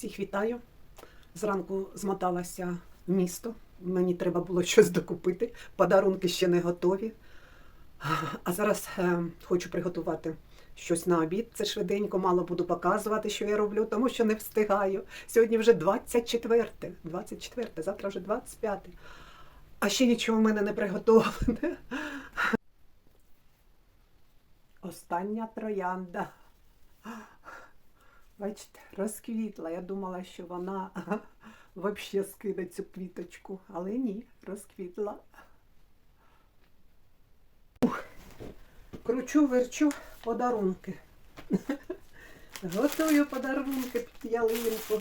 Всіх вітаю. Зранку змоталася в місто. Мені треба було щось докупити. Подарунки ще не готові. А зараз е, хочу приготувати щось на обід. Це швиденько, мало буду показувати, що я роблю, тому що не встигаю. Сьогодні вже 24, 24, завтра вже 25. А ще нічого в мене не приготовлене. Остання троянда. Бачите, розквітла. Я думала, що вона взагалі скине цю квіточку, але ні, розквітла. Кручу, верчу подарунки. Готую подарунки під ялинку.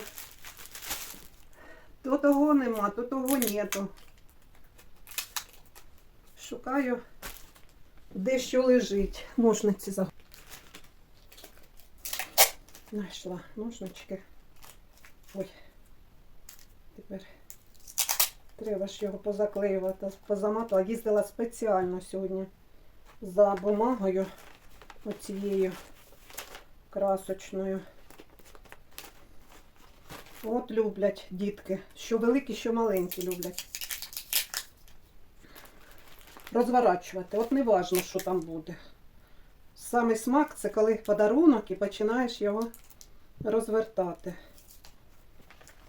То того нема, то того нету. Шукаю, де що лежить. Ножниці за. Знайшла ножнички. Ой. Тепер треба ж його позаклеювати, позаматувати. Їздила спеціально сьогодні за бумагою оцією красочною. От люблять дітки. Що великі, що маленькі люблять. Розворачувати. От не важно, що там буде. Самий смак це коли подарунок і починаєш його розвертати.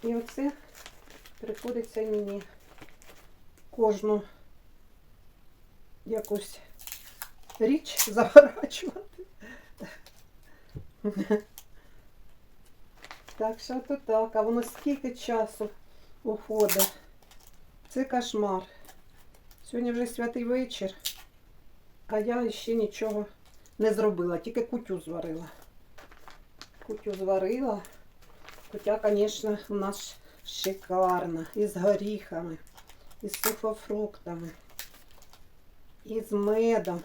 І оце приходиться мені кожну якусь річ заворачувати. Так що то так, а воно скільки часу уходить. Це кошмар. Сьогодні вже святий вечір, а я ще нічого не зробила, тільки кутю зварила. Кутю зварила. Кутя, звісно, у нас шикарна. І з горіхами, і з сухофруктами, і з медом.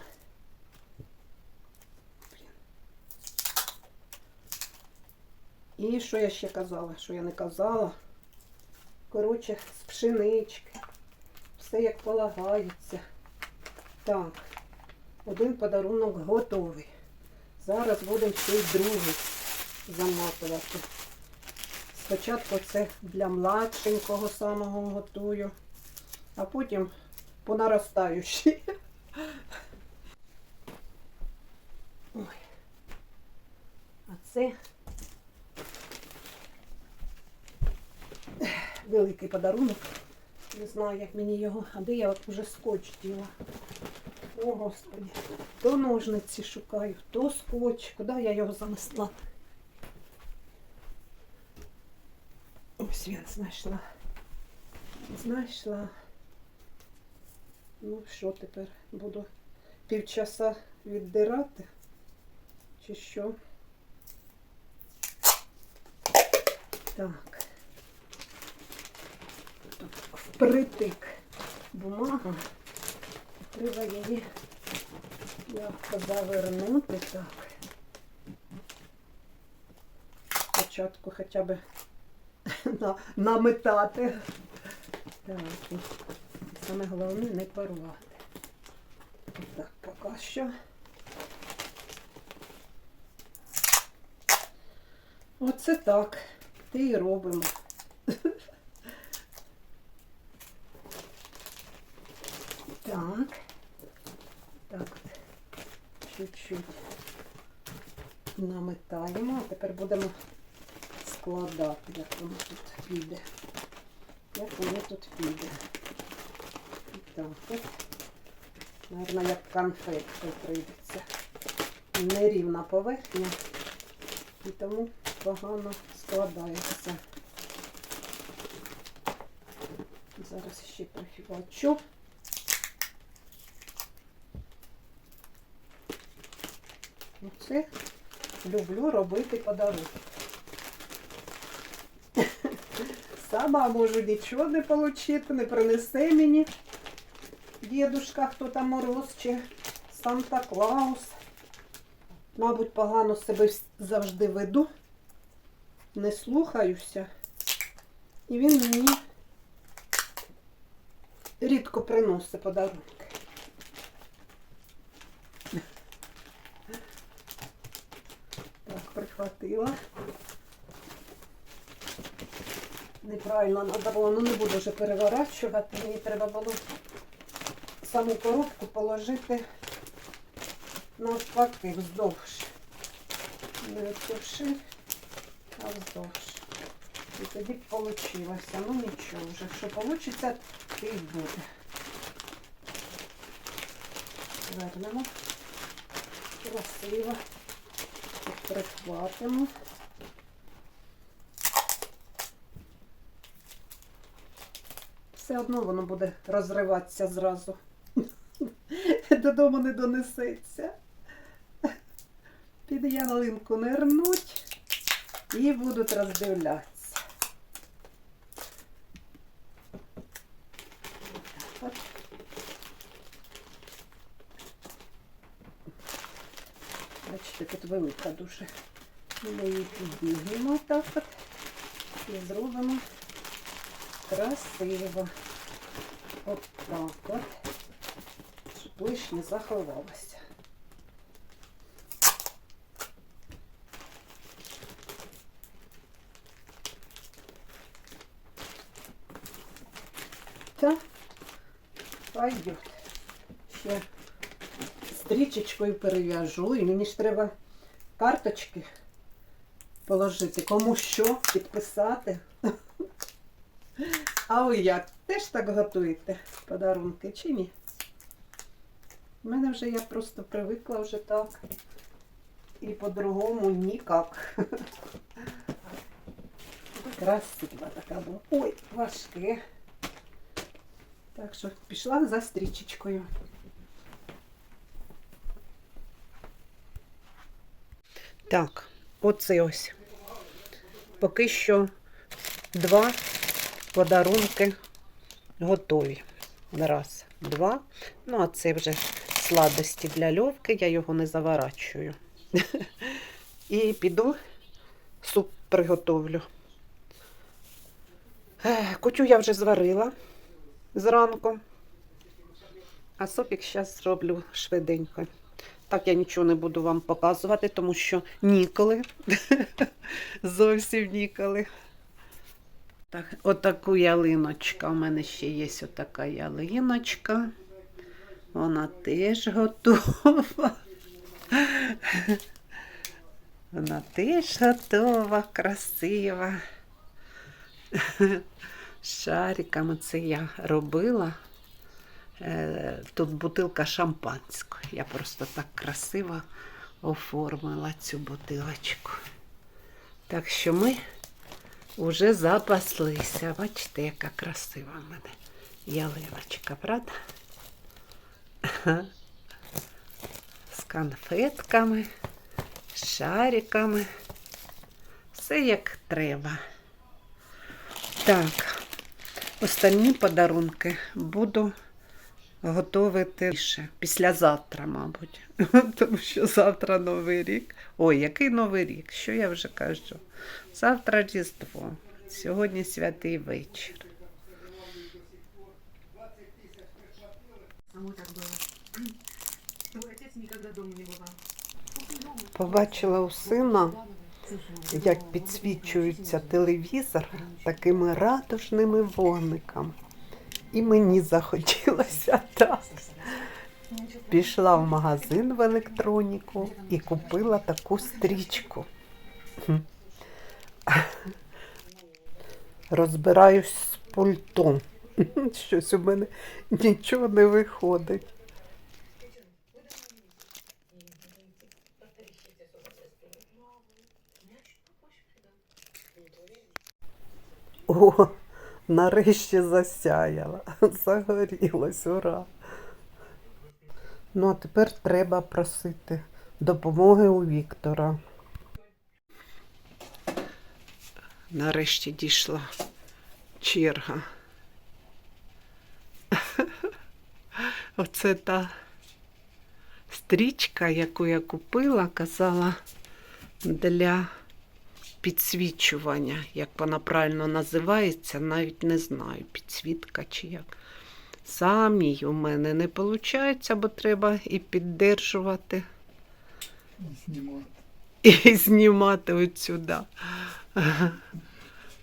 І що я ще казала? Що я не казала? Коротше, з пшенички. Все як полагається. Так. Один подарунок готовий. Зараз будемо ще й другий заматувати. Спочатку це для младшенького самого готую, а потім по наростаючій. Ой. А це великий подарунок. Не знаю, як мені його, а де я от вже скотч діла. О, Господи. То ножниці шукаю, то скотч. Куди я його занесла? Ось він знайшла. Знайшла. Ну, що тепер? Буду півчаса віддирати? Чи що? Так. Тут впритик бумага. Треба її м'яко завернути так. Спочатку хоча б на, наметати. Так, і саме головне не порвати. Так, поки що. Оце так. Ти і робимо. Так. Так от. Чуть-чуть наметаємо, а тепер будемо складати, як воно тут піде. Як воно тут піде. І так от. Наверно, як конфетки прийдеться. Нерівна поверхня. І тому погано складається. Зараз ще прифігачу. Оце люблю робити подарунки. Сама можу нічого не отримати, не принесе мені дідушка, хто там мороз чи Санта Клаус. Мабуть, погано себе завжди веду, не слухаюся. І він мені рідко приносить подарунки. Так, неправильно треба ну не буду вже переворачувати. Мені треба було саму коробку положити навпаки вздовж. Не вширь, а вздовж. І тоді б вийшло. Ну нічого вже. Що вийде, то і буде. Вернемо. Красиво. Прихватимо. Все одно воно буде розриватися зразу. Додому не донесеться. Під ялинку нирнуть і будуть роздивлятися. От. Бачите, тут велика дуже. Ми її підігнемо так от і зробимо красиво. От так от. Щоб лишнє заховалося. Та пойдет. Ще стрічечкою перев'яжу. І мені ж треба карточки положити. Кому що підписати. А ви як? Теж так готуєте подарунки чи ні? У мене вже я просто привикла вже так. І по-другому ніяк. Красива така була. Ой, важке. Так що пішла за стрічечкою. Так, оце ось. Поки що два подарунки готові. Раз, два. Ну, а це вже сладості для льовки, я його не заворачую. І піду суп приготовлю. Кутю я вже зварила зранку. А супік зараз зроблю швиденько. Так я нічого не буду вам показувати, тому що ніколи. Зовсім ніколи. Так, отаку ялиночка. У мене ще є отака ялиночка. Вона теж готова. Вона теж готова, красива. З шариками це я робила. Е, Тут бутилка шампанського. Я просто так красиво оформила цю бутилочку. Так що ми вже запаслися. Бачите, яка красива в мене ялиночка, правда? З конфетками, з шариками. Все як треба. Так, остальні подарунки буду готувати ще післязавтра, мабуть. Тому що завтра Новий рік. Ой, який Новий рік? Що я вже кажу? Завтра Різдво. Сьогодні святий вечір. Побачила у сина, як підсвічується телевізор такими радужними вогниками. І мені захотілося так. Пішла в магазин в електроніку і купила таку стрічку. Розбираюсь з пультом. Щось у мене нічого не виходить. О, нарешті засяяла. Загорілась, ура. Ну, а тепер треба просити допомоги у Віктора. Нарешті дійшла черга. Оце та стрічка, яку я купила, казала для підсвічування. Як вона правильно називається, навіть не знаю, підсвітка чи як. Самій у мене не виходить, бо треба і піддержувати, Знімати. і знімати от сюди.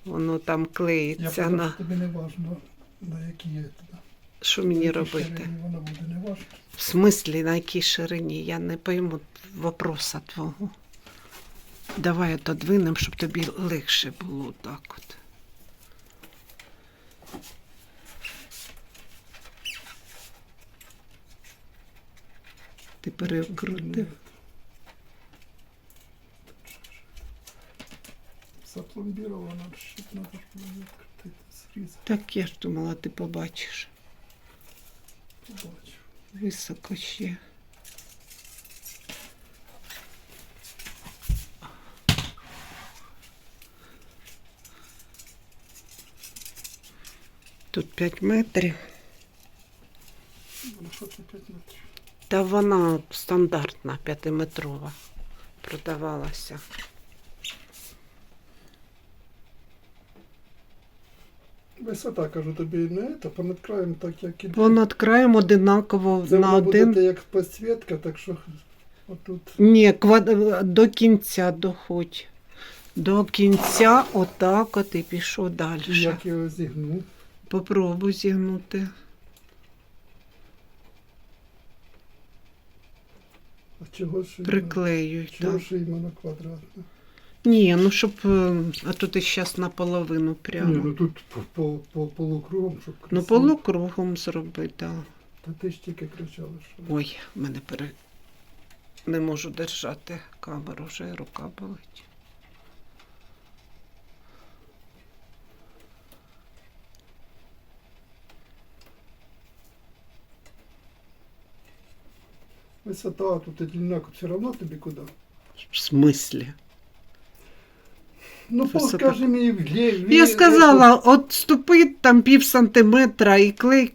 Воно там Я клеїться подумав, на тобі не важно, на які є туди. що мені робити. Воно буде не важко. В смислі, на якій ширині? Я не пойму вопроса твого. Давай отодвинем, щоб тобі легше було так от. Ти перекрутив. Запломбировано, щит надо ж було відкрутити, зрізати, Так я ж думала, ти побачиш. побачив. Високо ще. Тут 5 метрів. Ну, що це 5 метрів? Та вона стандартна, п'ятиметрова продавалася. Висота, кажу тобі, не то понад краєм так, як і Понад краєм одинаково Це на один. як підсвітка, так що отут. Ні, квад... до кінця доходь. До кінця отак от і пішов далі. Як його зігну. Попробуй зігнути. А чого ж Приклеюй. Чого Так. ж іменно квадратно? Ні, ну щоб. е, А тут і зараз наполовину прямо. Ні, ну тут по, по, по полукругом, щоб красиво. Ну, полукругом зроби, так. Та ти ж тільки кричала, що. Ой, мене пере... не можу держати камеру, вже рука болить. Висота, тут одинаково, все одно тобі куди? В смислі? Ну, Висота. скажи мені, влє- Я сказала, от ступи там пів сантиметра і клей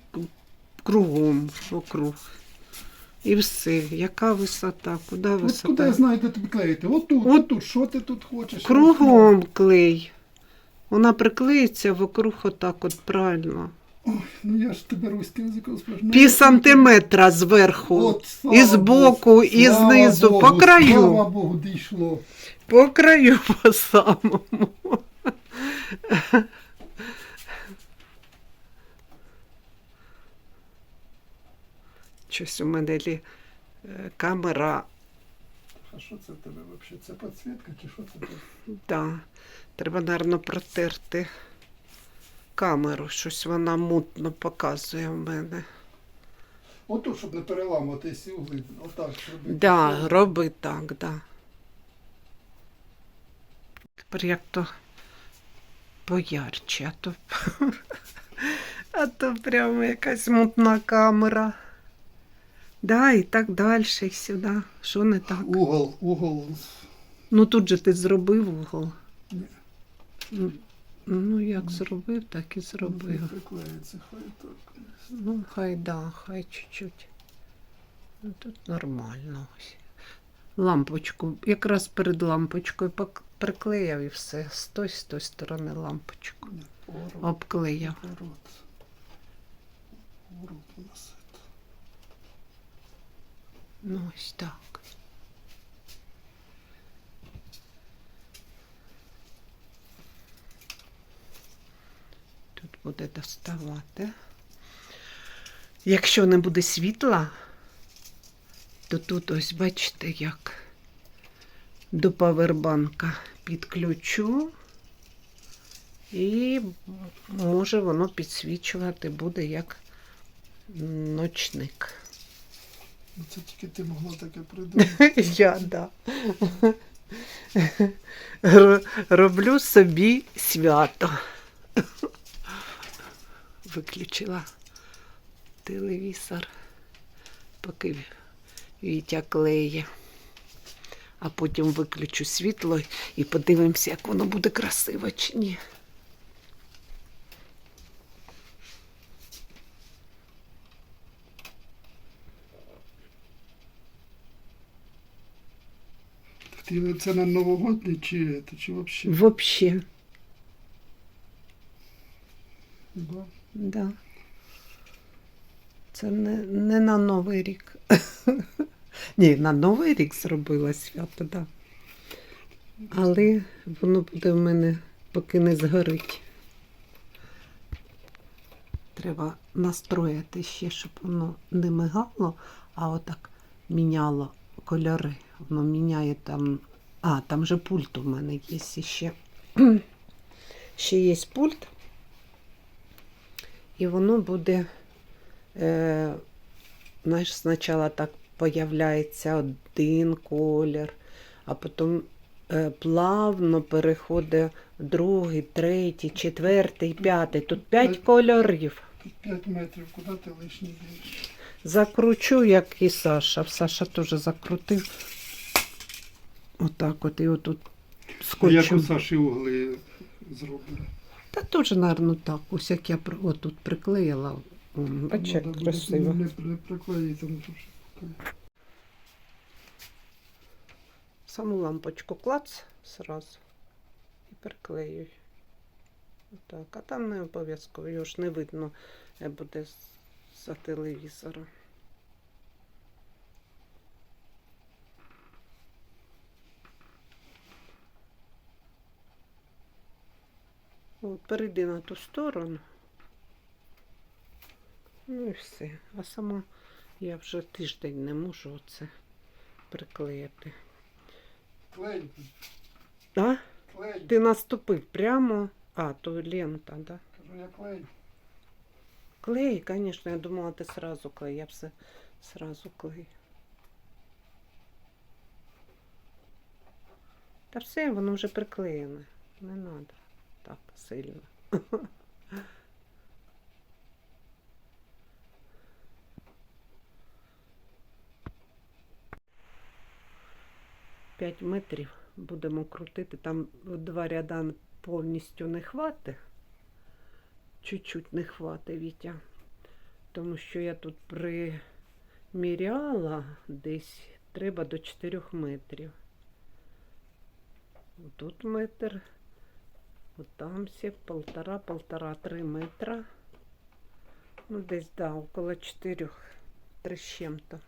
кругом вокруг. І все. Яка висота? Куди От куди я знаю, де тобі клеїти? От тут, от тут, що ти тут хочеш? Кругом клей. Вона приклеїться вокруг отак от правильно. Ой, ну я ж тебе руським язиком спрашиваю. Пів сантиметра зверху. От, слава і збоку, Богу, і слава знизу, Богу, по краю. Слава Богу, дійшло. По краю по самому. Щось у мене лі- е, камера, А що це в тебе взагалі? Це підсвітка чи що це? таке? да. Треба, мабуть, протерти камеру. Щось вона мутно показує в мене. Отут, щоб не переламувати ці угли. Отак, щоб. Да, роби так, да. Тепер як то поярче, а то, а то прямо якась мутна камера. Да, і так далі, і сюди. Що не так? Угол, угол. Ну тут же ти зробив угол. Ні. Ну, Ну, як зробив, так і зробив. приклеїться, хай так. Ну, хай да, хай чуть-чуть. Ну, тут нормально ось. Лампочку, якраз перед лампочкою пок- приклеяв і все. З той, з той сторони лампочку. Ні, Обклеяв. У нас. Ну, ось так. Тут буде доставати. Якщо не буде світла, то тут ось бачите, як до павербанка підключу. І може воно підсвічувати буде як ночник. Це тільки ти могла таке придумати. Я да. Роблю собі свято. Виключила телевізор, поки Вітя клеє. А потім виключу світло і подивимося, як воно буде красиво чи ні. Ти це на новогодний чи, чи взагалі? Взагалі, Да. Да. Це не, не на Новий рік. Ні, на Новий рік зробила свято, так. Да. Але воно буде в мене поки не згорить. Треба настроїти ще, щоб воно не мигало, а отак міняло кольори. Воно міняє там. А, там же пульт у мене є ще. ще є пульт. І воно буде, е, знаєш, спочатку так появляється один колір, а потім е, плавно переходить другий, третій, четвертий, п'ятий. Тут п'ять кольорів. Тут 5 метрів, куди ти лишній дінеш? Закручу, як і Саша. Саша теж закрутив. Отак от і отут Як у. Саші угли зроблені. Та теж, мабуть, так. Ось як я отут приклеїла. М, Бачиш, як красиво. Не, не приклеїти, ну то. Саму лампочку клац сразу і приклеюй. Так, а там не обов'язково, його ж не видно е, буде за телевізора. От, перейди на ту сторону. Ну і все. А сама я вже тиждень не можу оце приклеїти. Клей, А? клей. Ти наступив прямо. А, то лента, да? Кажу, я клей. Клей, звісно, я думала, ти сразу клей. Я все сразу клей. Та все, воно вже приклеєне. Не треба так сильно. П'ять метрів будемо крутити. Там два ряда повністю не хватить. Чуть-чуть не хватить, Вітя. Тому що я тут приміряла десь треба до 4 метрів. Тут метр, от там все полтора, полтора, три метра. Ну, десь, да, около 4, три з чим-то.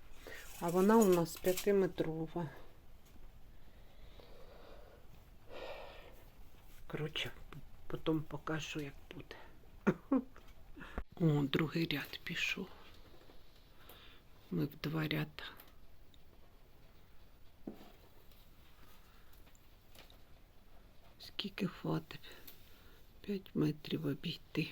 А вона у нас п'ятиметрова. Коротше, потім покажу, як буде. О, другий ряд пішов. Ми в два ряда. Скільки хватить? П'ять метрів обійти.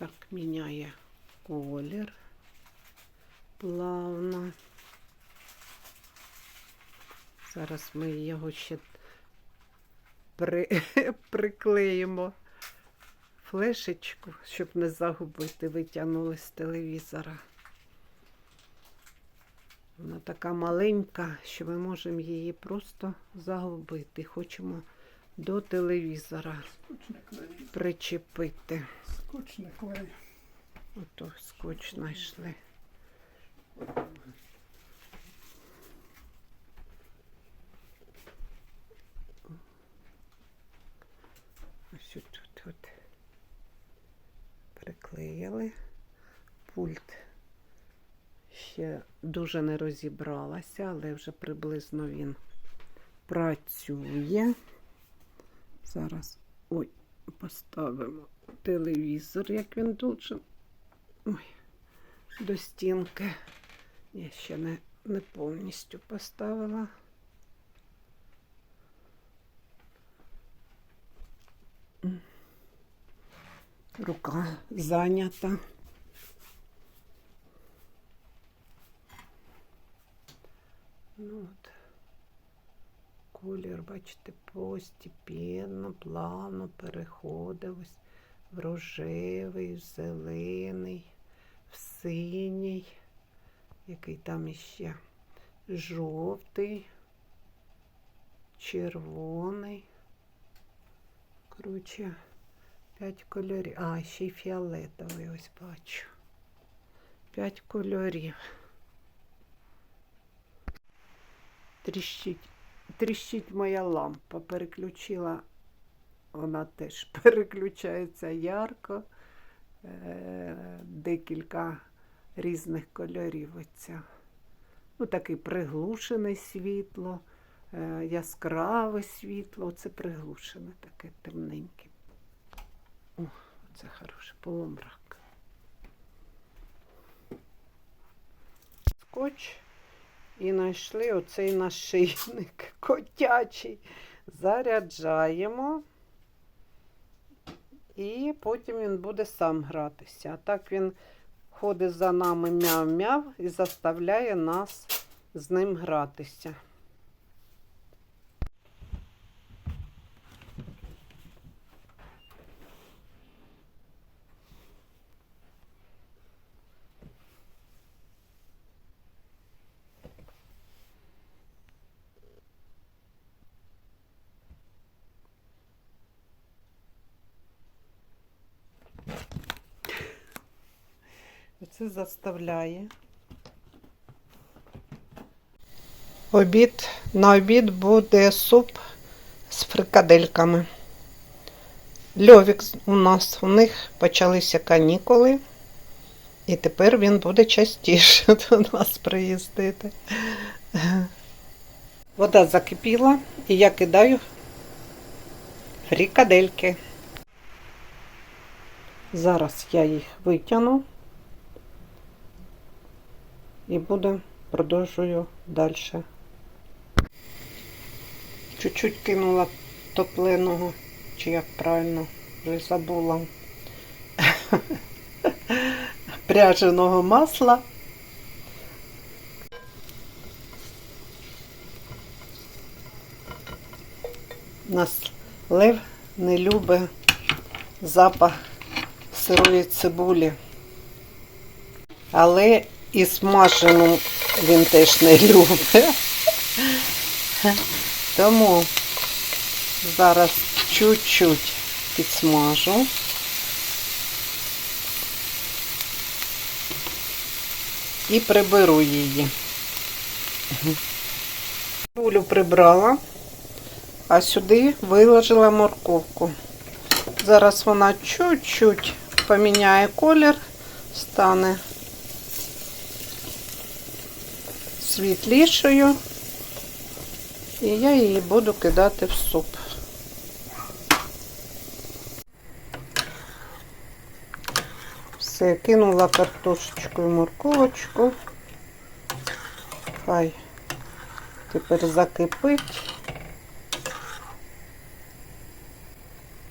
Так міняє колір плавно. Зараз ми його ще при... приклеїмо флешечку, щоб не загубити, витягнули з телевізора. Вона така маленька, що ми можемо її просто загубити. Хочемо до телевізора причепити. Скучний клей. Ото скотч знайшли. Ось тут от приклеїли. Пульт ще дуже не розібралася, але вже приблизно він працює. Зараз ой, поставимо телевізор, як він должен. Ой, до стінки. Я ще не, не повністю поставила. Рука зайнята. Ну от. Колір, бачите, постепенно, плавно переходить ось в рожевий, в зелений, в синій, який там іще жовтий, червоний. Коротше, п'ять кольорів. А, ще й фіолетовий ось бачу. П'ять кольорів. Тріщить, тріщить моя лампа. Переключила, вона теж переключається ярко. Е, декілька різних кольорів. Оця. Ну, такий приглушене світло, е, яскраве світло. Це приглушене таке темненьке. О, це хороше, полумрак. Скотч і знайшли оцей нашийник котячий. Заряджаємо. І потім він буде сам гратися. А так він ходить за нами мяв-мяв і заставляє нас з ним гратися. Це заставляє. Обід. На обід буде суп з фрикадельками. Льовік у нас, у них почалися канікули, і тепер він буде частіше до нас приїздити. Вода закипіла, і я кидаю фрикадельки. Зараз я їх витягну і буду продовжую далі. Чуть-чуть кинула топленого, чи як правильно, вже забула. Пряженого масла. У Нас лев не любить запах сирої цибулі. Але і смажену він теж не любить. Тому зараз чуть-чуть підсмажу. І приберу її. Цибулю прибрала, а сюди виложила морковку. Зараз вона чуть-чуть поміняє колір, стане світлішою, і я її буду кидати в суп. Все, кинула картошечку і морковочку. Хай тепер закипить.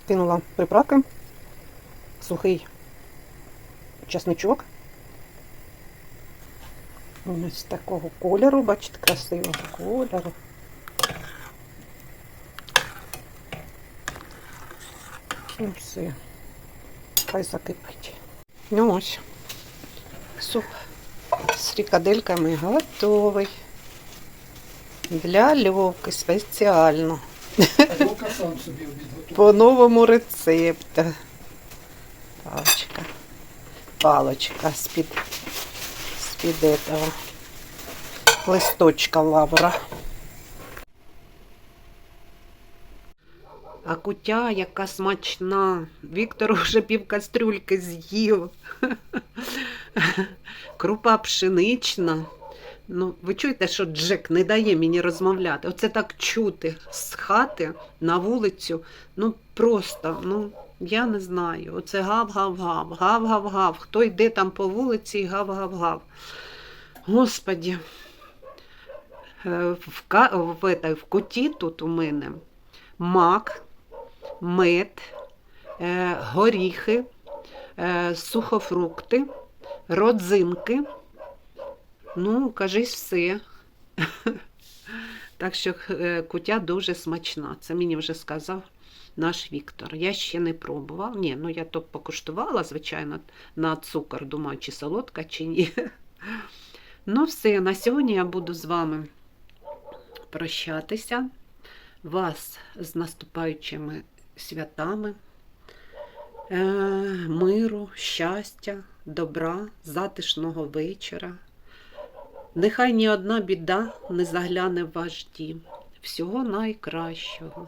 Кинула приправки, сухий чесничок. Ось такого кольору, бачите, красивого кольору. Ну все, хай закипить. Ну ось, суп з фрикадельками готовий. Для льовки спеціально. По новому рецепту. Палочка. Палочка з-під з-під этого листочка лавра. А кутя яка смачна. Віктор вже пів кастрюльки з'їв. Крупа пшенична. Ну, ви чуєте, що Джек не дає мені розмовляти. Оце так чути з хати на вулицю. Ну просто, ну я не знаю. Оце гав-гав-гав, гав-гав-гав. Хто йде там по вулиці, гав-гав-гав. Господі. Е, В, в, в куті тут у мене мак, мед, е, горіхи, е, сухофрукти, родзинки. Ну, кажись, все. Так що е, кутя дуже смачна. Це мені вже сказав наш Віктор. Я ще не пробував. Ні, ну я то покуштувала, звичайно, на цукор. Думаю, чи солодка, чи ні. Ну, все, на сьогодні я буду з вами прощатися. Вас з наступаючими святами, е, миру, щастя, добра, затишного вечора. Нехай ні одна біда не загляне в ваш дім. Всього найкращого.